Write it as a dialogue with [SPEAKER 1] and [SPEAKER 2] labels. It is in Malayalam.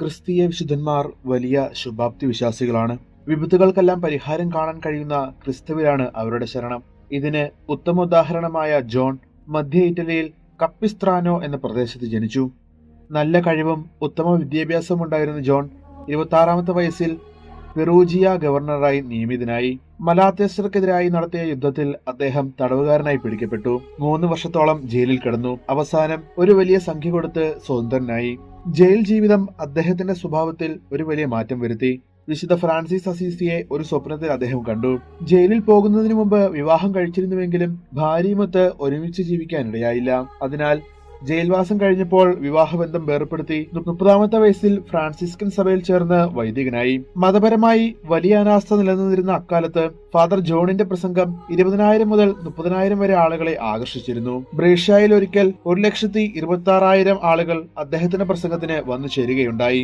[SPEAKER 1] ക്രിസ്തീയ വിശുദ്ധന്മാർ വലിയ ശുഭാപ്തി വിശ്വാസികളാണ്. വിപത്തുകൾക്കെല്ലാം പരിഹാരം കാണാൻ കഴിയുന്ന ക്രിസ്തുവിലാണ് അവരുടെ ശരണം. ഇതിന് ഉത്തമ ഉദാഹരണമായ ജോൺ മധ്യ ഇറ്റലിയിൽ കപ്പിസ്ത്രാനോ എന്ന പ്രദേശത്ത് ജനിച്ചു. നല്ല കഴിവും ഉത്തമ വിദ്യാഭ്യാസവും ഉണ്ടായിരുന്ന ജോൺ ഇരുപത്തി ആറാമത്തെ വയസ്സിൽ പെറൂജിയ ഗവർണറായി നിയമിതനായി. മലാത്യസ്റ്റർക്കെതിരായി നടത്തിയ യുദ്ധത്തിൽ അദ്ദേഹം തടവുകാരനായി പിടിക്കപ്പെട്ടു. മൂന്ന് വർഷത്തോളം ജയിലിൽ കിടന്നു. അവസാനം ഒരു വലിയ സംഖ്യ കൊടുത്ത് സ്വതന്ത്രനായി. ജയിൽ ജീവിതം അദ്ദേഹത്തിന്റെ സ്വഭാവത്തിൽ ഒരു വലിയ മാറ്റം വരുത്തി. വിശുദ്ധ ഫ്രാൻസിസ് അസീസിയെ ഒരു സ്വപ്നത്തിൽ അദ്ദേഹം കണ്ടു. ജയിലിൽ പോകുന്നതിന് മുമ്പ് വിവാഹം കഴിച്ചിരുന്നുവെങ്കിലും ഭാര്യയുമൊത്ത് ഒരുമിച്ച് ജീവിക്കാൻ ജീവിക്കാനിടയായില്ല അതിനാൽ ജയിൽവാസം കഴിഞ്ഞപ്പോൾ വിവാഹബന്ധം വേർപ്പെടുത്തി മുപ്പതാമത്തെ വയസ്സിൽ ഫ്രാൻസിസ്കൻ സഭയിൽ ചേർന്ന് വൈദികനായി. മതപരമായി വലിയ അനാസ്ഥ നിലനിന്നിരുന്ന അക്കാലത്ത് ഫാദർ ജോണിന്റെ പ്രസംഗം ഇരുപതിനായിരം മുതൽ മുപ്പതിനായിരം വരെ ആളുകളെ ആകർഷിച്ചിരുന്നു. ബ്രേഷ്യയിൽ ഒരിക്കൽ ഒരു ലക്ഷത്തി ഇരുപത്തി ആറായിരം ആളുകൾ അദ്ദേഹത്തിന്റെ പ്രസംഗത്തിന് വന്നു ചേരുകയുണ്ടായി.